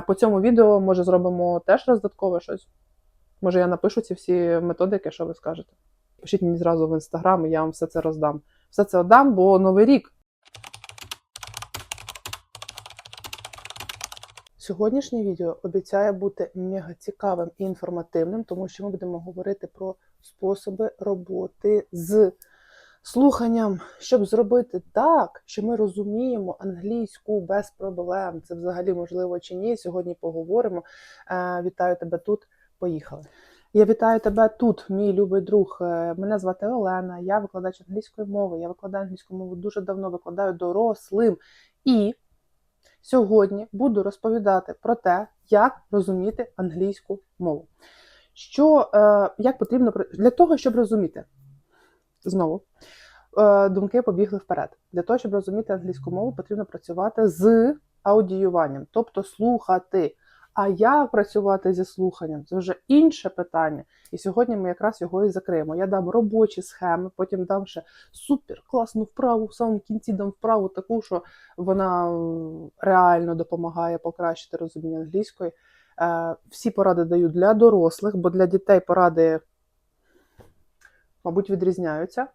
По цьому відео, може, зробимо теж роздаткове щось. Може, я напишу ці всі методики, що ви скажете. Пишіть мені зразу в інстаграм, і я вам все це роздам. Все це отдам, бо новий рік. Сьогоднішнє відео обіцяє бути мега цікавим і інформативним, тому що ми будемо говорити про способи роботи з слуханням, щоб зробити так, що ми розуміємо англійську без проблем. Це взагалі можливо чи ні. Сьогодні поговоримо. Е, Вітаю тебе тут. Поїхали. Я вітаю тебе тут, мій любий друг. Е, Мене звати Олена, я викладач англійської мови. Я викладаю англійську мову дуже давно, викладаю дорослим. І сьогодні буду розповідати про те, як розуміти англійську мову. Що е, як потрібно для того, щоб розуміти знову. е, Думки побігли вперед. Для того, щоб розуміти англійську мову, потрібно працювати з аудіюванням, тобто слухати. А як працювати зі слуханням? Це вже інше питання. І сьогодні ми якраз його і закриємо. Я дам робочі схеми, потім дам ще супер класну вправу, в самому кінці дам вправу таку, що вона реально допомагає покращити розуміння англійської. Е, Всі поради даю для дорослих, бо для дітей поради, мабуть, відрізняються.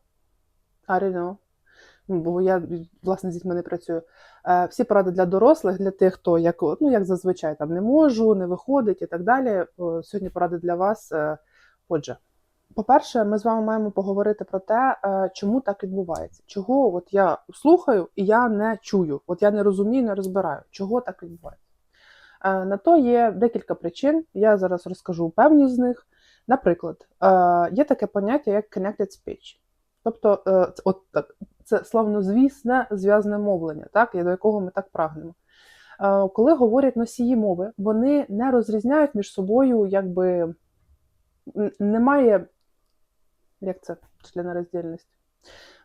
I don't know. Ну, Бо я власне з дітьми не працюю. Е, Всі поради для дорослих, для тих, хто як, ну, як зазвичай там не можу, не виходить і так далі. Сьогодні поради для вас. Е, Отже, по-перше, ми з вами маємо поговорити про те, е, чому так відбувається. Чого от я слухаю і я не чую, от я не розумію, не розбираю, чого так відбувається. На то є декілька причин. Я зараз розкажу певні з них. Наприклад, е, є таке поняття як connected speech. Тобто, е, от так, це славнозвісне зв'язне мовлення, так, до якого ми так прагнемо. Е, Коли говорять носії мови, вони не розрізняють між собою, якби немає, як це членороздільність.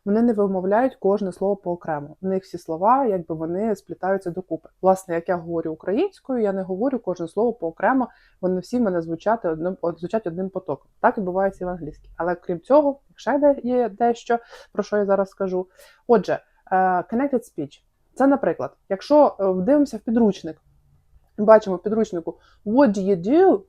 Вони не вимовляють кожне слово поокремо. У них всі слова, якби вони сплітаються докупи. Власне, як я говорю українською, я не говорю кожне слово поокремо, вони всі мене звучать одним, звучать одним потоком. Так відбувається і в англійській. Але крім цього, ще де- є дещо, про що я зараз скажу. Отже, е, connected speech. Це, наприклад, якщо е, дивимося в підручник, бачимо в підручнику What do you do?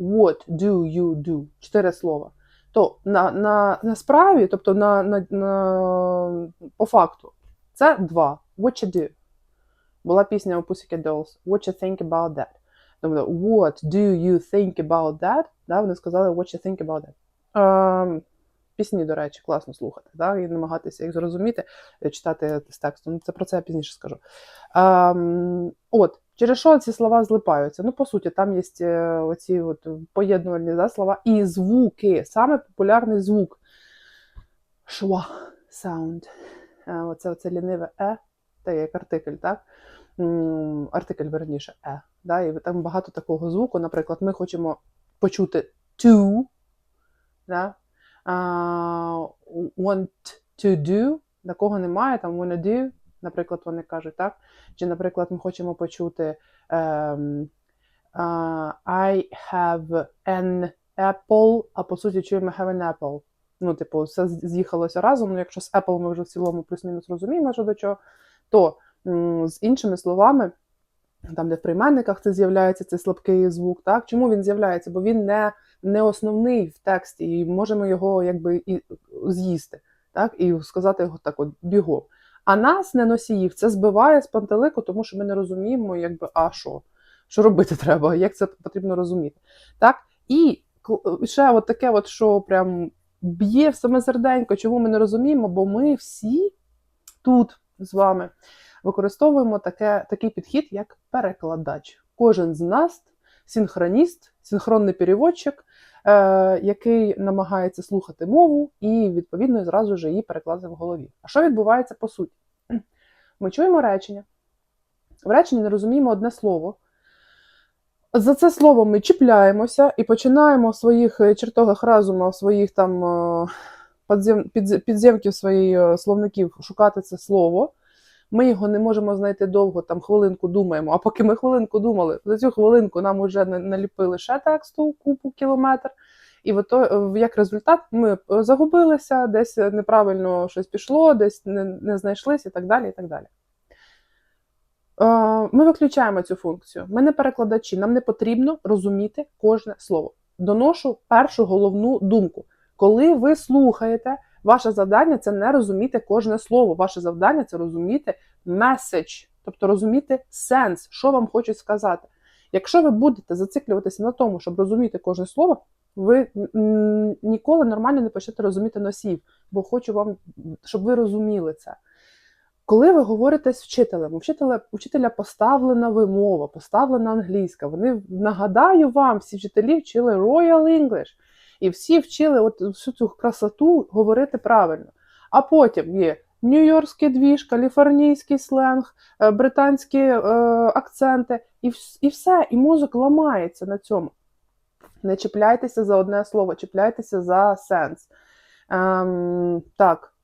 What do you do? Чотири слова. То на, на, на справі, тобто на, на, на, по факту, це два. What you do? Була пісня у Pussycat Dolls What you think about that? Тобто, what do you think about that? Да, вони сказали what you think about that. Ем, пісні, до речі, класно слухати, да, і намагатися їх зрозуміти, е, читати з текстом. Ну, Це про це я пізніше скажу. Ем, от, через що ці слова злипаються? Ну, по суті, там є е, оці от поєднувальні да, слова і звуки. Саме популярний звук. Шва sound. Е, Оце, оце ліниве е, та як артикль, так? Артикль, верніше, е. Да? І там багато такого звуку. Наприклад, ми хочемо почути to, да? А, want to do, такого немає, там wanna do, наприклад, вони кажуть, так? Чи, наприклад, ми хочемо почути ем, а, I have an apple, а по суті чуємо have an apple. Ну, типу, все з'їхалося разом. Ну, якщо з Apple ми вже в цілому плюс-мінус розуміємо, що до чого, то з іншими словами, там, де в прийменниках це з'являється цей слабкий звук, так? Чому він з'являється? Бо він не, не основний в тексті, і можемо його якби і з'їсти, так? І сказати його так от бігом. А нас, не носіїв, це збиває з пантелику, тому що ми не розуміємо, якби, а що? Що робити треба, як це потрібно розуміти. Так? І ще от таке, от, що прям б'є в саме серденько, чому ми не розуміємо, бо ми всі тут з вами використовуємо таке, такий підхід, як перекладач. Кожен з нас синхроніст, синхронний переводчик, е, який намагається слухати мову і, відповідно, зразу ж її перекладати в голові. А що відбувається по суті? Ми чуємо речення. В реченні не розуміємо одне слово. За це слово ми чіпляємося і починаємо в своїх е, чертогах разуму, в своїх там е, підзем, підземків своїх е, словників шукати це слово. Ми його не можемо знайти довго, там хвилинку думаємо. А поки ми хвилинку думали, за цю хвилинку нам вже наліпили ще тексту, купу кілометр. І в в- як результат ми е, загубилися, десь неправильно щось пішло, десь не, не знайшлись і так далі. і так далі. Е, Ми виключаємо цю функцію. Ми не перекладачі, нам не потрібно розуміти кожне слово. Доношу першу головну думку. Коли ви слухаєте, ваше завдання це не розуміти кожне слово. Ваше завдання це розуміти меседж, тобто розуміти сенс, що вам хочуть сказати. Якщо ви будете зациклюватися на тому, щоб розуміти кожне слово, ви ніколи нормально не почнете розуміти носів, бо хочу вам, щоб ви розуміли це. Коли ви говорите з вчителем, у вчителя, вчителя поставлена вимова, поставлена англійська. Вони нагадаю вам, всі вчителі вчили Royal English, і всі вчили от всю цю красоту говорити правильно. А потім є нью-йоркський двіж, каліфорнійський сленг, е, британські е, акценти, і, і все, і мозок ламається на цьому. Не чіпляйтеся за одне слово, чіпляйтеся за сенс. Ем, так,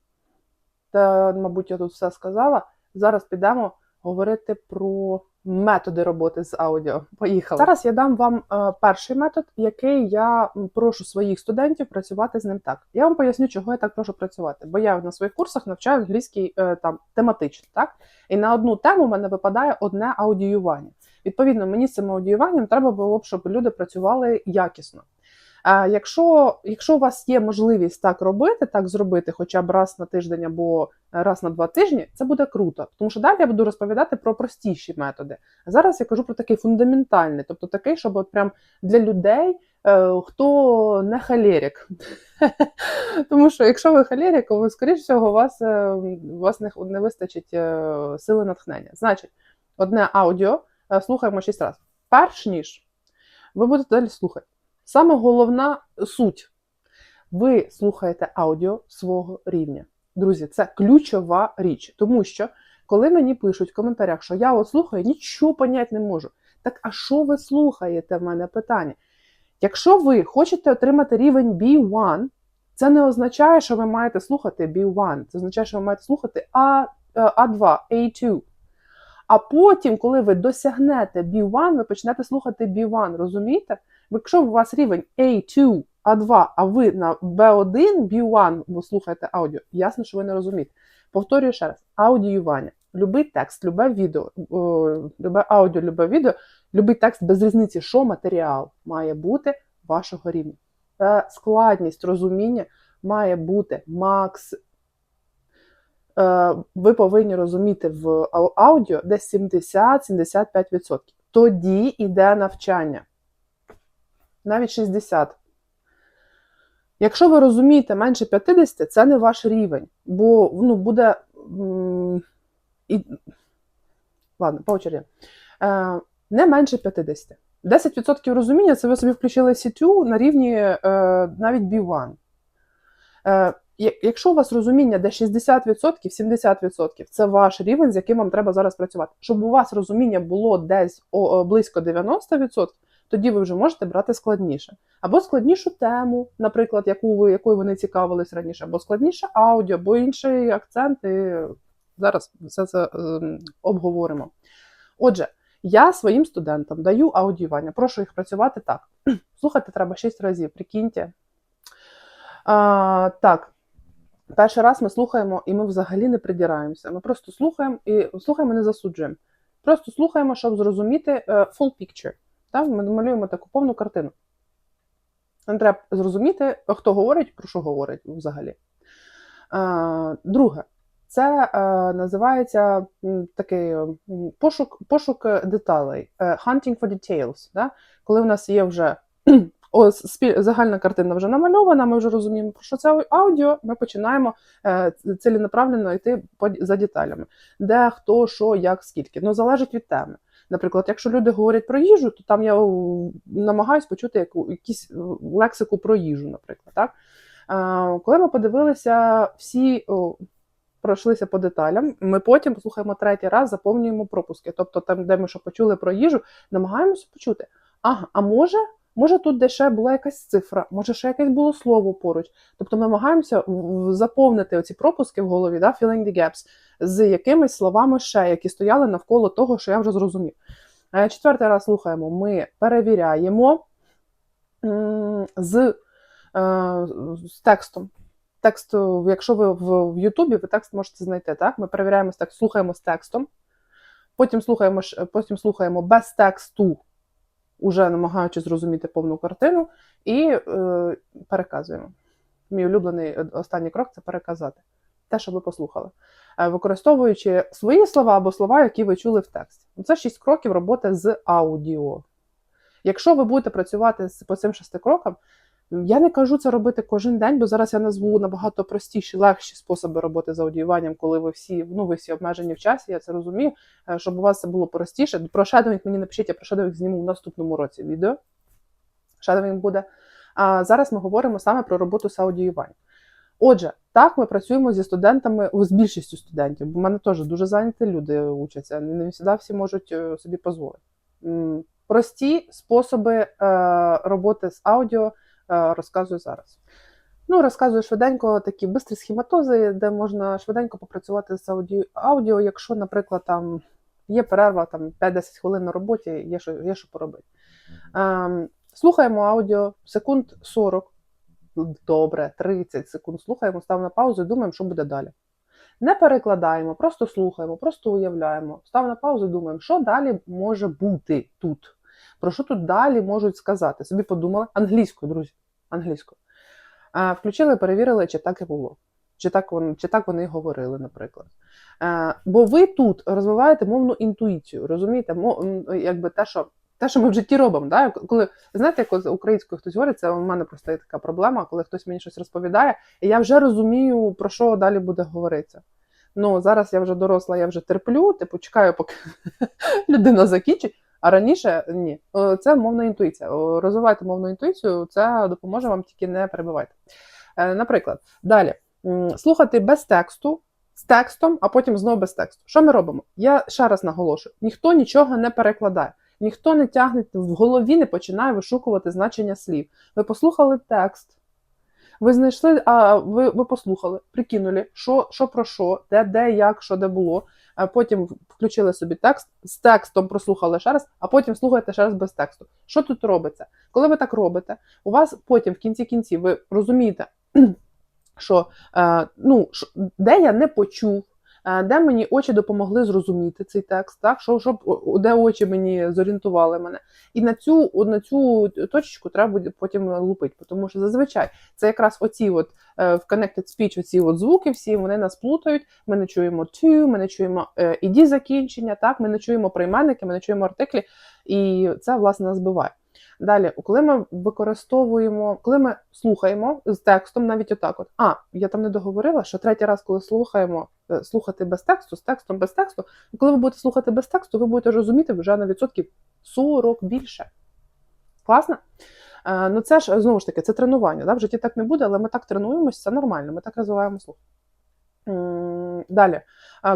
та, мабуть, я тут все сказала. Зараз підемо говорити про методи роботи з аудіо. Поїхали. Зараз я дам вам е, перший метод, який я прошу своїх студентів працювати з ним так. Я вам поясню, чого я так прошу працювати. Бо я на своїх курсах навчаю англійський е, там тематично, так? І на одну тему в мене випадає одне аудіювання. Відповідно, мені з цим аудіюванням треба було б, щоб люди працювали якісно. Якщо, якщо у вас є можливість так робити, так зробити хоча б раз на тиждень або раз на два тижні, це буде круто. Тому що далі я буду розповідати про простіші методи. А зараз я кажу про такий фундаментальний, тобто такий, щоб от прям для людей, е, хто не халерик. Тому що якщо ви халерик, ви, скоріш всього, у вас, е, у вас не, не вистачить е, сили натхнення. Значить, одне аудіо е, слухаємо шість разів. Перш ніж ви будете далі слухати. Саме головна суть. Ви слухаєте аудіо свого рівня. Друзі, це ключова річ. Тому що, коли мені пишуть в коментарях, що я от слухаю, нічого поняти не можу. Так, а що ви слухаєте? В мене питання. Якщо ви хочете отримати рівень B1, це не означає, що ви маєте слухати B1. Це означає, що ви маєте слухати е, A2, A2. А потім, коли ви досягнете B1, ви почнете слухати B1, розумієте? Якщо у вас рівень A2, A2, а ви на B1, B1 ви слухаєте аудіо, ясно, що ви не розумієте. Повторюю ще раз: аудіювання. Любий текст, любе відео, любе аудіо, любе відео, любий текст без різниці, що матеріал має бути вашого рівня. Складність розуміння має бути макс. Е, Ви повинні розуміти в аудіо десь 70-75%. Тоді йде навчання навіть 60. Якщо ви розумієте менше 50, це не ваш рівень, бо ну, буде. І... Ладно, по очереді. Е, не менше 50. 10% розуміння це ви собі включили C2 на рівні е, навіть B1. Е, я- якщо у вас розуміння де 60%, 70%, це ваш рівень, з яким вам треба зараз працювати. Щоб у вас розуміння було десь близько 90%, тоді ви вже можете брати складніше. Або складнішу тему, наприклад, яку ви, якою вони цікавились раніше, або складніше аудіо, або інший акцент. І зараз все це ем, обговоримо. Отже, я своїм студентам даю аудіювання, прошу їх працювати так. Слухати треба 6 разів, прикиньте. А, так, перший раз ми слухаємо, і ми взагалі не придираємося. Ми просто слухаємо і слухаємо, не засуджуємо. Просто слухаємо, щоб зрозуміти е, full picture. Так? Ми малюємо таку повну картину. Нам треба зрозуміти, хто говорить, про що говорить взагалі. Е, друге, це е, називається такий пошук, пошук деталей, hunting for details. Да? Коли в нас є вже ось, загальна картина вже намальована, ми вже розуміємо, про що це аудіо, ми починаємо е, ціленаправленно йти за деталями. Де, хто, що, як, скільки. Ну, залежить від теми. Наприклад, якщо люди говорять про їжу, то там я намагаюсь почути яку, якісь е, лексику про їжу, наприклад. Так? Е, коли ми подивилися всі, пройшлися по деталям, ми потім слухаємо третій раз, заповнюємо пропуски. Тобто, там, де ми що почули про їжу, намагаємося почути. Ага, а може, може тут де ще була якась цифра, може ще якесь було слово поруч. Тобто ми намагаємося заповнити оці пропуски в голові, да, filling the gaps, з якимись словами ще, які стояли навколо того, що я вже зрозумів. Четвертий раз слухаємо, ми перевіряємо з, е, з текстом. Текст, якщо ви в, Ютубі, ви текст можете знайти, так? Ми перевіряємо з текст, слухаємо з текстом. потім слухаємо, потім слухаємо без тексту, уже намагаючись зрозуміти повну картину, і е, переказуємо. Мій улюблений е, останній крок це переказати те, що ви послухали, Е, використовуючи свої слова або слова, які ви чули в тексті. Це шість кроків роботи з аудіо. Якщо ви будете працювати по цим шести крокам, я не кажу це робити кожен день, бо зараз я назву набагато простіші, легші способи роботи з аудіюванням, коли ви всі, ну, ви всі обмежені в часі, я це розумію, е, щоб у вас це було простіше. Про шедовінг мені напишіть, я про шедовінг зніму в наступному році відео. Шедовінг буде. А зараз ми говоримо саме про роботу з аудіюванням. Отже, так, ми працюємо зі студентами, з більшістю студентів, бо в мене теж дуже зайняті люди учаться, не завжди всі можуть е, собі дозволити. Прості способи е, роботи з аудіо розказую зараз. Ну, розказую швиденько такі бистрі схематози, де можна швиденько попрацювати з аудіо, аудіо якщо, наприклад, там є перерва там 5-10 хвилин на роботі, є що, є що поробити. Ем, слухаємо аудіо секунд 40, добре, 30 секунд слухаємо, ставимо на паузу і думаємо, що буде далі. Не перекладаємо, просто слухаємо, просто уявляємо. Ставимо на паузу і думаємо, що далі може бути тут. Про що тут далі можуть сказати? Собі подумали англійською, друзі. Англійською. Включили, перевірили, чи так і було. Чи так, вони, чи так вони говорили, наприклад. Бо ви тут розвиваєте мовну інтуїцію, розумієте? Якби те, що, те, що ми в житті робимо. Да? Коли, знаєте, як українською хтось говорить, це у мене просто є така проблема, коли хтось мені щось розповідає, і я вже розумію, про що далі буде говоритися. Ну, зараз я вже доросла, я вже терплю, типу, чекаю, поки людина закінчить. А раніше ні. Це мовна інтуїція. Розвивайте мовну інтуїцію, це допоможе вам тільки не перебивайте. Е, Наприклад, далі слухати без тексту, з текстом, а потім знову без тексту. Що ми робимо? Я ще раз наголошую: ніхто нічого не перекладає, ніхто не тягне в голові, не починає вишукувати значення слів. Ви послухали текст. Ви знайшли, а ви, ви послухали, прикинули, що, що про що, де, де, як, що де було. А потім включили собі текст, з текстом прослухали ще раз, а потім слухаєте ще раз без тексту. Що тут робиться? Коли ви так робите, у вас потім в кінці кінців ви розумієте, що е, ну, де я не почув, де мені очі допомогли зрозуміти цей текст, так? Що, щоб, де очі мені зорієнтували мене. І на цю, на цю точечку треба буде потім лупити, тому що зазвичай це якраз оці от е, в Connected Speech оці от звуки всі вони нас плутають. Ми не чуємо to, ми не чуємо е, іді закінчення, так, ми не чуємо прийменники, ми не чуємо артиклі, і це власне нас збиває. Далі, коли ми використовуємо, коли ми слухаємо з текстом, навіть отак, от а я там не договорила, що третій раз, коли слухаємо е, слухати без тексту, з текстом без тексту, коли ви будете слухати без тексту, ви будете розуміти вже на відсотків 40 більше. Класно? Е, ну це ж знову ж таки, це тренування. Да? В житті так не буде, але ми так тренуємося, це нормально, ми так розвиваємо слух. Далі,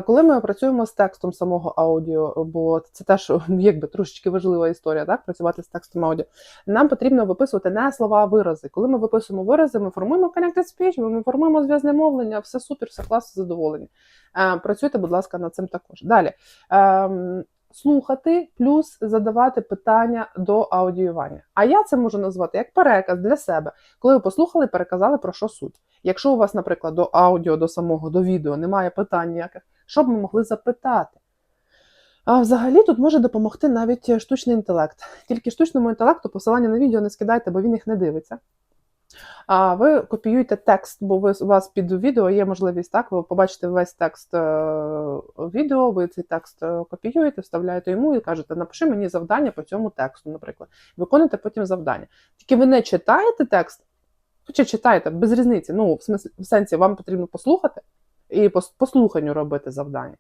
коли ми працюємо з текстом самого аудіо, бо це теж якби трошечки важлива історія, так, працювати з текстом аудіо, нам потрібно виписувати не слова, а вирази. Коли ми виписуємо вирази, ми формуємо connected speech, ми формуємо зв'язне мовлення, все супер, все класно, задоволені. Е, Працюйте, будь ласка, над цим також. Далі. Слухати плюс задавати питання до аудіювання. А я це можу назвати як переказ для себе, коли ви послухали, переказали про що суть. Якщо у вас, наприклад, до аудіо, до самого до відео немає питань ніяких, що б ми могли запитати? А взагалі тут може допомогти навіть штучний інтелект. Тільки штучному інтелекту посилання на відео не скидайте, бо він їх не дивиться. А ви копіюєте текст, бо ви, у вас під відео є можливість так, ви побачите весь текст е, відео, ви цей текст е, копіюєте, вставляєте йому і кажете, напиши мені завдання по цьому тексту, наприклад. Виконуєте потім завдання. Тільки ви не читаєте текст, хоча читаєте, без різниці. Ну, в, смислі, в сенсі, вам потрібно послухати і по, по робити завдання.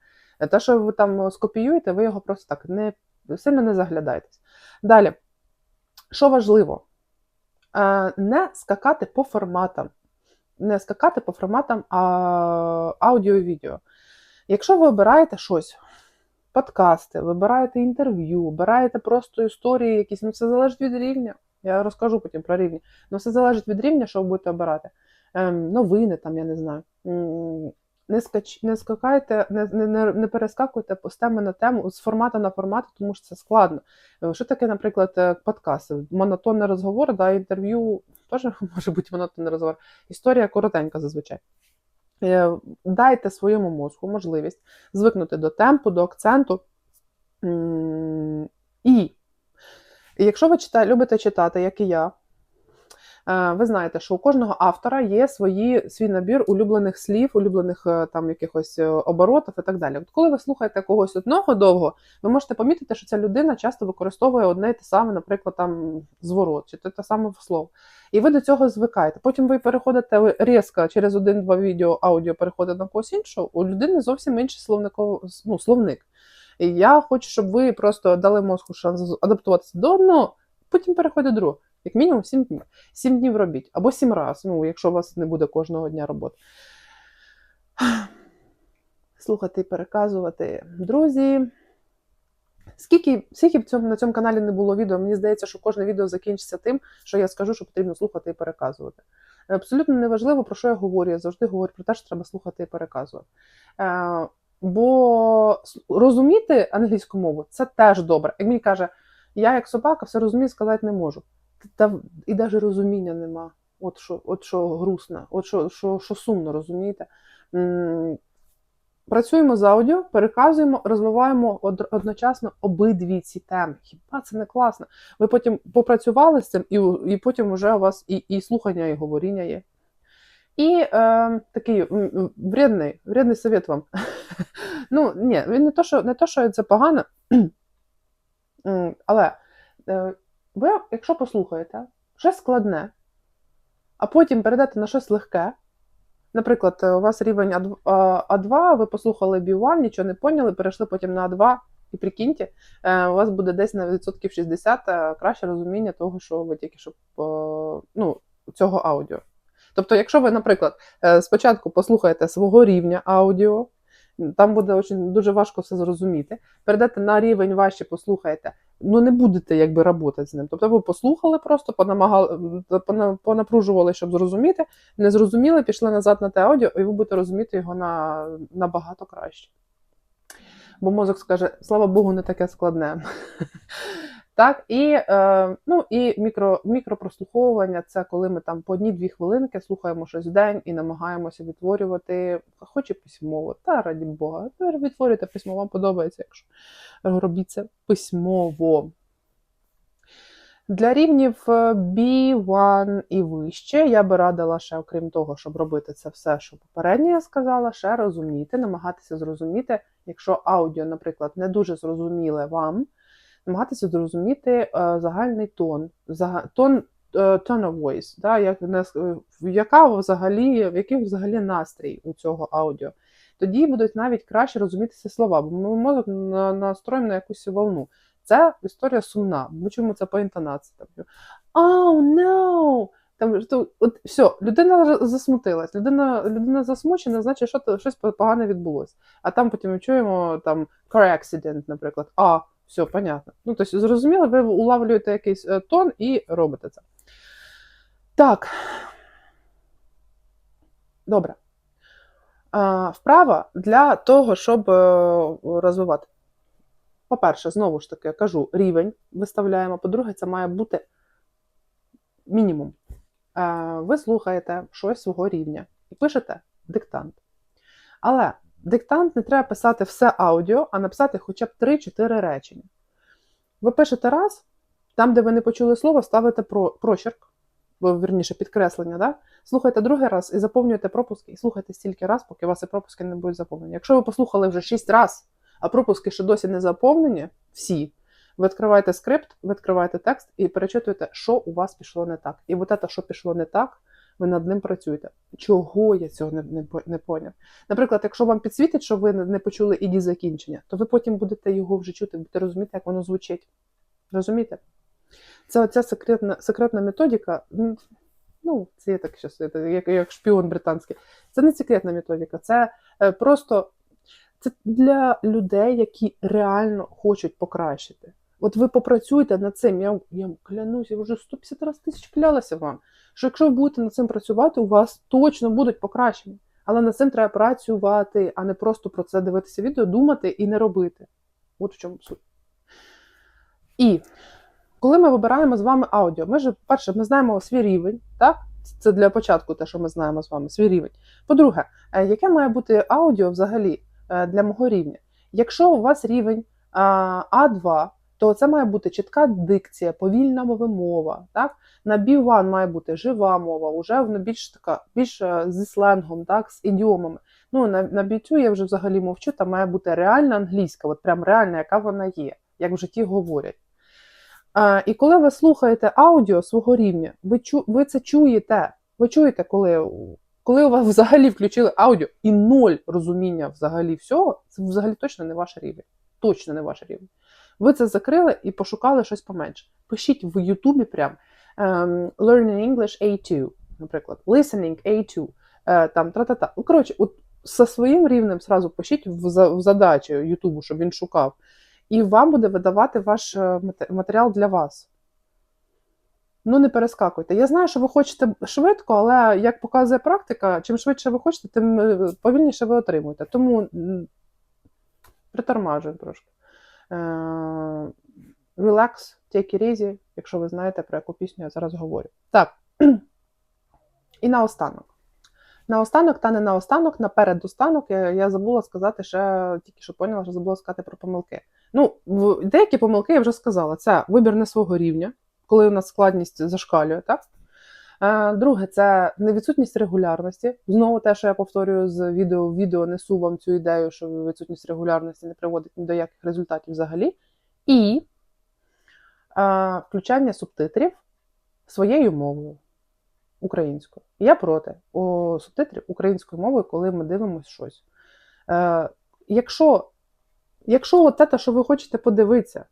Те, що ви там скопіюєте, ви його просто так не сильно не заглядаєтесь. Далі, що важливо? Е, не скакати по форматам. Не скакати по форматам аудіо і відео. Якщо ви обираєте щось, подкасти, вибираєте інтерв'ю, обираєте просто історії якісь, ну це залежить від рівня. Я розкажу потім про рівні. Ну все залежить від рівня, що ви будете обирати. Ем, новини, там, я не знаю. Не, скач... не скакайте, не, не, не, перескакуйте з теми на тему, з формату на формат, тому що це складно. Е, Що таке, наприклад, е, подкасти? Монотонний розговор, да, інтерв'ю теж може бути монотонний розговор. Історія коротенька зазвичай. Е, Дайте своєму мозку можливість звикнути до темпу, до акценту, І якщо ви чита, любите читати, як і я, ви знаєте, що у кожного автора є свої, свій набір улюблених слів, улюблених е, там якихось е, оборотів і так далі. От коли ви слухаєте когось одного довго, ви можете помітити, що ця людина часто використовує одне і те саме, наприклад, там зворот чи те, те саме слово. І ви до цього звикаєте. Потім ви переходите різко через один-два відео, аудіо переходите на когось іншого, у людини зовсім інший словниково, ну, словник. І я хочу, щоб ви просто дали мозку шанс адаптуватися до одного, потім переходить до другого. Як мінімум 7 днів. 7 днів робіть. Або 7 разів, ну, якщо у вас не буде кожного дня роботи. Слухати і переказувати. Друзі. Скільки, скільки б цьому, на цьому каналі не було відео, мені здається, що кожне відео закінчиться тим, що я скажу, що потрібно слухати і переказувати. Абсолютно неважливо, про що я говорю. Я завжди говорю про те, що треба слухати і переказувати. Е, бо розуміти англійську мову це теж добре. Як мені каже, я як собака все розумію, сказати не можу. Та, і навіть розуміння нема. От що, от що грустно, от що, що, що сумно, розумієте? Працюємо з аудіо, переказуємо, розвиваємо од- одночасно обидві ці теми. Хіба це не класно? Ви потім попрацювали з цим, і, і потім вже у вас і, і слухання, і говоріння є. І е, такий вредний, вредний совет вам. ну, ні, він не то, що, не то, що це погано, але е, ви, якщо послухаєте щось складне, а потім перейдете на щось легке, Наприклад, е, у вас рівень А2, ви послухали B1, нічого не поняли, перейшли потім на А2, і прикиньте, е, у вас буде десь на відсотків 60 е, краще розуміння того, що ви тільки що ну, цього аудіо. Тобто, якщо ви, наприклад, е, спочатку послухаєте свого рівня аудіо, там буде дуже важко все зрозуміти. Перейдете на рівень важче, послухаєте, ну не будете якби працювати з ним. Тобто ви послухали просто, понамагали, понапружували, щоб зрозуміти, не зрозуміли, пішли назад на те аудіо, і ви будете розуміти його на, набагато краще. Бо мозок скаже, слава Богу, не таке складне. Так, і, е, ну, і мікро, мікропрослуховування це коли ми там по одній-дві хвилинки слухаємо щось в день і намагаємося відтворювати, хоч і письмово, та раді Бога, відтворюйте письмо, вам подобається, якщо робіть це письмово. Для рівнів е, B1 і вище я би радила ще, окрім того, щоб робити це все, що попередньо я сказала, ще розуміти, намагатися зрозуміти, якщо аудіо, наприклад, не дуже зрозуміле вам, намагатися зрозуміти е, загальний тон, тон е, tone of voice, да, як, е, яка взагалі, в який взагалі настрій у цього аудіо. Тоді будуть навіть краще розумітися слова, бо ми мозок на- настроєний на якусь волну. Це історія сумна. Ми чуємо це по інтонації. Там, oh, no! Там, що, от, все, людина засмутилась, людина, людина засмучена, значить, що то, щось погане відбулося. А там потім ми чуємо там car accident, наприклад. А, все, понятно. Ну, тобто, зрозуміло, ви улавлюєте якийсь е, тон і робите це. Так. Добре. Вправа для того, щоб е, розвивати. По-перше, знову ж таки, кажу, рівень виставляємо. По-друге, це має бути мінімум. Е, Ви слухаєте щось свого рівня і пишете диктант. Але диктант не треба писати все аудіо, а написати хоча б 3-4 речення. Ви пишете раз, там, де ви не почули слово, ставите про, прочерк, бо, вірніше, підкреслення, да? слухайте другий раз і заповнюєте пропуски, і слухайте стільки раз, поки у вас і пропуски не будуть заповнені. Якщо ви послухали вже 6 разів, а пропуски ще досі не заповнені, всі, ви відкриваєте скрипт, ви відкриваєте текст і перечитуєте, що у вас пішло не так. І от це, що пішло не так, ви над ним працюєте. Чого я цього не, не, не поняв? Наприклад, якщо вам підсвітить, що ви не почули іді закінчення, то ви потім будете його вже чути, будете розуміти, як воно звучить. Розумієте? Це оця секретна, секретна методика. Ну, це я так щас, як, як шпіон британський. Це не секретна методика, це е, просто це для людей, які реально хочуть покращити. От ви попрацюєте над цим. Я, я клянусь, я вже 150 разів тисяч клялася вам. Що якщо ви будете над цим працювати, у вас точно будуть покращення. Але над цим треба працювати, а не просто про це дивитися відео, думати і не робити. От в чому суть. І коли ми вибираємо з вами аудіо, ми ж, перше, ми знаємо свій рівень, так? Це для початку те, що ми знаємо з вами, свій рівень. По-друге, е, яке має бути аудіо взагалі е, для мого рівня? Якщо у вас рівень А2, то це має бути чітка дикція, повільна вимова. Так? На B1 має бути жива мова, вже вона більш така, більш е, зі сленгом, так, з ідіомами. Ну, на, на B2 я вже взагалі мовчу, там має бути реальна англійська, от прям реальна, яка вона є, як в житті говорять. А, і коли ви слухаєте аудіо свого рівня, ви, чу, ви це чуєте. Ви чуєте, коли, коли у вас взагалі включили аудіо і ноль розуміння взагалі всього, це взагалі точно не ваш рівень. Точно не ваш рівень. Ви це закрили і пошукали щось поменше. Пишіть в Ютубі прям um, Learning English A2, наприклад, Listening A2, е, там тра-та-та. Ну, коротше, от зі своїм рівнем сразу пишіть в, за- в задачі Ютубу, щоб він шукав. І вам буде видавати ваш е, матеріал для вас. Ну, не перескакуйте. Я знаю, що ви хочете швидко, але як показує практика, чим швидше ви хочете, тим е, повільніше ви отримуєте. Тому притормажуємо трошки. Relax, take it easy, якщо ви знаєте, про яку пісню я зараз говорю. Так. І наостанок. Наостанок, та не наостанок, напередостанок, я, я забула сказати ще, тільки що поняла, що забула сказати про помилки. Ну, в- деякі помилки я вже сказала. Це вибір не свого рівня, коли у нас складність зашкалює, так? Е, Друге, це невідсутність регулярності. Знову те, що я повторюю з відео в відео, несу вам цю ідею, що відсутність регулярності не приводить ні до яких результатів взагалі. І е, включання субтитрів своєю мовою українською. Я проти о, субтитрів українською мовою, коли ми дивимося щось. Е, якщо, якщо от те, що ви хочете подивитися,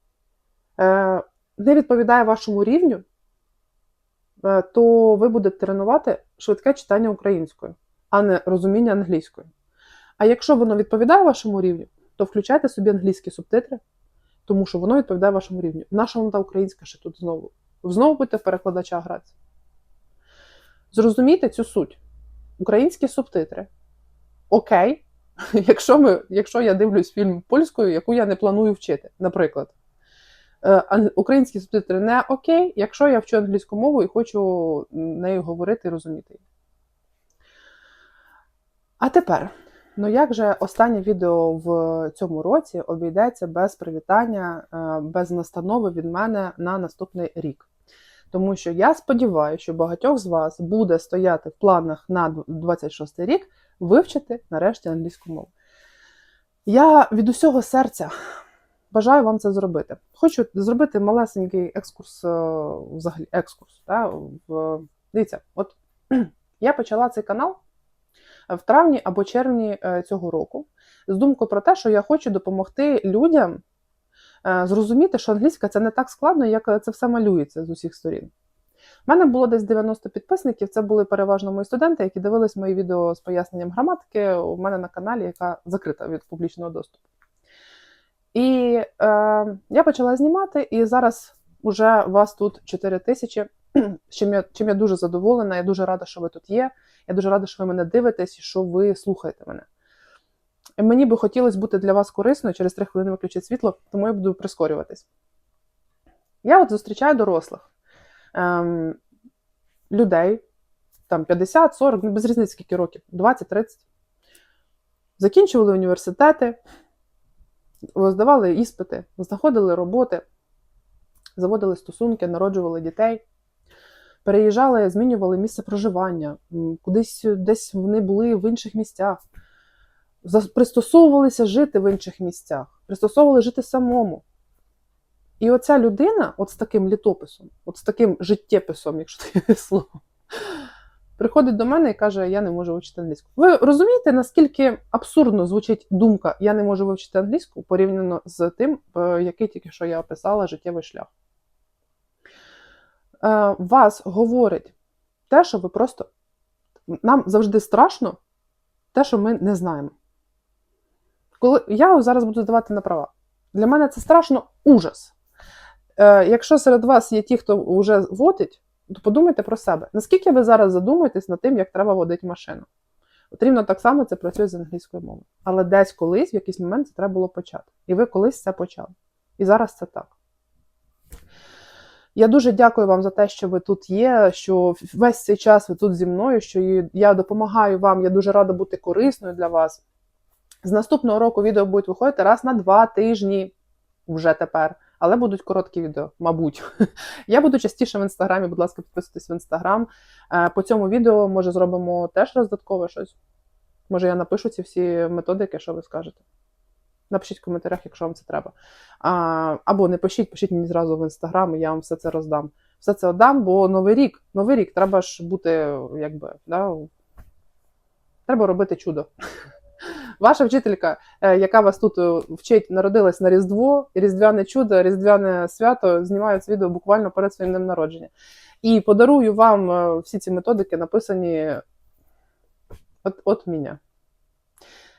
е, не відповідає вашому рівню, то ви будете тренувати швидке читання українською, а не розуміння англійською. А якщо воно відповідає вашому рівню, то включайте собі англійські субтитри, тому що воно відповідає вашому рівню. Наша воно та українська ще тут знову. Знову будете в перекладача гратися. Зрозумійте цю суть. Українські субтитри. Окей, якщо, ми, якщо я дивлюсь фільм польською, яку я не планую вчити, наприклад. Е, Українські субтитри не окей, якщо я вчу англійську мову і хочу нею говорити і розуміти її. А тепер, ну як же останнє відео в цьому році обійдеться без привітання, е, без настанови від мене на наступний рік? Тому що я сподіваюся, що багатьох з вас буде стояти в планах на 26 рік вивчити нарешті англійську мову. Я від усього серця бажаю вам це зробити. Хочу зробити малесенький екскурс, е, взагалі екскурс. Та, в... Дивіться, от я почала цей канал в травні або червні е, цього року з думкою про те, що я хочу допомогти людям е, зрозуміти, що англійська це не так складно, як це все малюється з усіх сторін. У мене було десь 90 підписників. Це були переважно мої студенти, які дивились мої відео з поясненням граматики у мене на каналі, яка закрита від публічного доступу. І е, я почала знімати, і зараз уже вас тут 4 тисячі, чим я, чим я дуже задоволена. Я дуже рада, що ви тут є. Я дуже рада, що ви мене дивитесь і що ви слухаєте мене. Мені би хотілося бути для вас корисною, через 3 хвилини виключить світло, тому я буду прискорюватись. Я от зустрічаю дорослих ем, людей, там 50, 40, ну без різниці скільки років, 20, 30. Закінчували університети, здавали іспити, знаходили роботи, заводили стосунки, народжували дітей, переїжджали, змінювали місце проживання, кудись десь вони були в інших місцях, пристосовувалися жити в інших місцях, пристосовували жити самому. І оця людина, от з таким літописом, от з таким життєписом, якщо таке слово, приходить до мене і каже: Я не можу вивчити англійську. Ви розумієте, наскільки абсурдно звучить думка Я не можу вивчити англійську порівняно з тим, е, який тільки що я описала життєвий шлях. Е, Вас говорить те, що ви просто. Нам завжди страшно те, що ми не знаємо. Коли я зараз буду здавати на права. Для мене це страшно ужас. Е, якщо серед вас є ті, хто вже водить, подумайте про себе. Наскільки ви зараз задумуєтесь над тим, як треба водити машину? От рівно так само це працює з англійською мовою. Але десь колись, в якийсь момент, це треба було почати. І ви колись це почали. І зараз це так. Я дуже дякую вам за те, що ви тут є, що весь цей час ви тут зі мною, що я допомагаю вам. Я дуже рада бути корисною для вас. З наступного року відео будуть виходити раз на два тижні. вже тепер, але будуть короткі відео, мабуть. Я буду частіше в інстаграмі, будь ласка, підписуйтесь в інстаграм. Е, По цьому відео, може, зробимо теж роздаткове щось. Може, я напишу ці всі методики, що ви скажете. Напишіть в коментарях, якщо вам це треба. А, або не пишіть, пишіть мені зразу в інстаграм, і я вам все це роздам. Все це отдам, бо новий рік, новий рік, треба ж бути, якби, да, треба робити чудо. Ваша вчителька, е, яка вас тут е, вчить, народилась на Різдво, Різдвяне чудо, Різдвяне свято знімають відео буквально перед своїм днем народження. І подарую вам е, всі ці методики, написані от, от мене.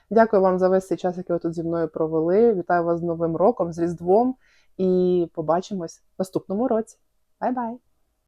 Дякую вам за весь цей час, який ви тут зі мною провели. Вітаю вас з Новим роком, з Різдвом і побачимось в наступному році. Бай-бай!